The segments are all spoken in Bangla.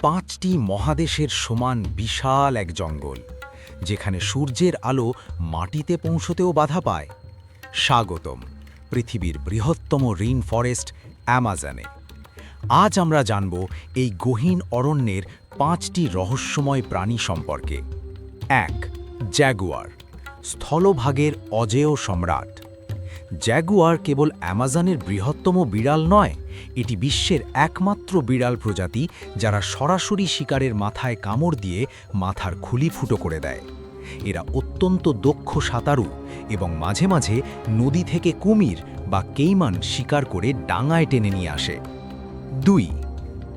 পাঁচটি মহাদেশের সমান বিশাল এক জঙ্গল, যেখানে সূর্যের আলো মাটিতে পৌঁছতেও বাধা পায়। স্বাগতম পৃথিবীর বৃহত্তম রেইন ফরেস্ট অ্যামাজনে। আজ আমরা জানব এই গহীন অরণ্যের পাঁচটি রহস্যময় প্রাণী সম্পর্কে। এক, জ্যাগুয়ার, স্থলভাগের অজেয় সম্রাট। জ্যাগুয়ার কেবল অ্যামাজনের বৃহত্তম বিড়াল নয়, এটি বিশ্বের একমাত্র বিড়াল প্রজাতি যারা সরাসরি শিকারের মাথায় কামড় দিয়ে মাথার খুলি ফুটো করে দেয়। এরা অত্যন্ত দক্ষ সাঁতারু এবং মাঝে মাঝে নদী থেকে কুমির বা কেইমান শিকার করে ডাঙায় টেনে নিয়ে আসে। দুই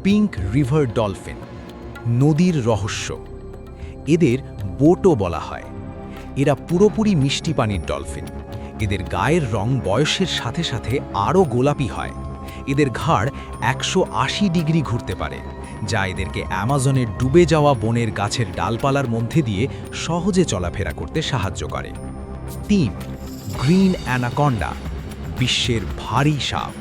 পিঙ্ক রিভার ডলফিন নদীর রহস্য। এদের বোটও বলা হয়। এরা পুরোপুরি মিষ্টি পানির ডলফিন এদের গায়ের রং বয়সের সাথে সাথে আরও গোলাপি হয়। এদের ঘাড় একশো আশি ডিগ্রি ঘুরতে পারে, যা এদেরকে অ্যামাজনের ডুবে যাওয়া বনের গাছের ডালপালার মধ্যে দিয়ে সহজে চলাফেরা করতে সাহায্য করে। তিন, গ্রিন অ্যানাকন্ডা, বিশ্বের ভারী সাপ।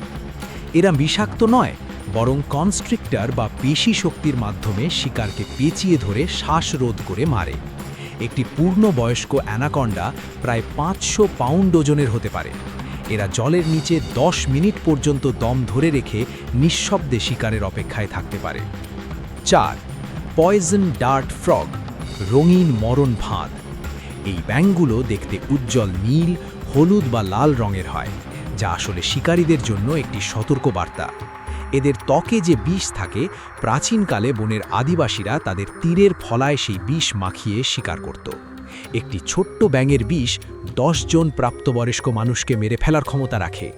এরা বিষাক্ত নয়, বরং কনস্ট্রিক্টর বা পেশি শক্তির মাধ্যমে শিকারকে পেঁচিয়ে ধরে শ্বাসরোধ করে মারে। একটি পূর্ণবয়স্ক অ্যানাকন্ডা প্রায় পাঁচশো পাউন্ড ওজনের হতে পারে। এরা জলের নিচে ১০ মিনিট পর্যন্ত দম ধরে রেখে নিঃশব্দে শিকারের অপেক্ষায় থাকতে পারে। চার, পয়জন ডার্ট ফ্রগ, রঙিন মরণ ফাঁদ। এই ব্যাঙগুলো দেখতে উজ্জ্বল নীল, হলুদ বা লাল রঙের হয়, যা আসলে শিকারীদের জন্য একটি সতর্ক বার্তা এদের ত্বকে যে বিষ থাকে, প্রাচীনকালে বনের আদিবাসীরা তাদের তীরের ফলায় সেই বিষ মাখিয়ে শিকার করত। একটি ছোট্ট ব্যাঙের বিষ জন প্রাপ্তবয়স্ক মানুষকে মেরে ফেলার ক্ষমতা রাখে।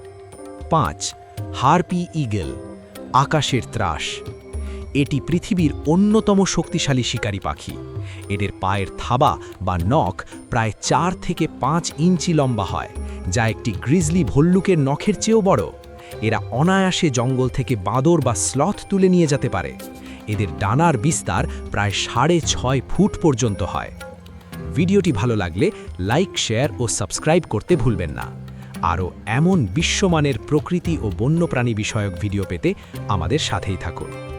পাঁচ, হারপি ইগেল, আকাশের ত্রাস। এটি পৃথিবীর অন্যতম শক্তিশালী শিকারী পাখি। এদের পায়ের থাবা বা নখ প্রায় চার থেকে পাঁচ ইঞ্চি লম্বা হয়, যা একটি গ্রিজলি ভল্লুকের নখের চেয়েও বড়। এরা অনায়াসে জঙ্গল থেকে বাঁদর বা স্লথ তুলে নিয়ে যেতে পারে। এদের ডানার বিস্তার প্রায় সাড়ে ছয় ফুট পর্যন্ত হয়। ভিডিওটি ভালো লাগলে লাইক, শেয়ার ও সাবস্ক্রাইব করতে ভুলবেন না। আরও এমন বিশ্বমানের প্রকৃতি ও বন্যপ্রাণী বিষয়ক ভিডিও পেতে আমাদের সাথেই থাকুন।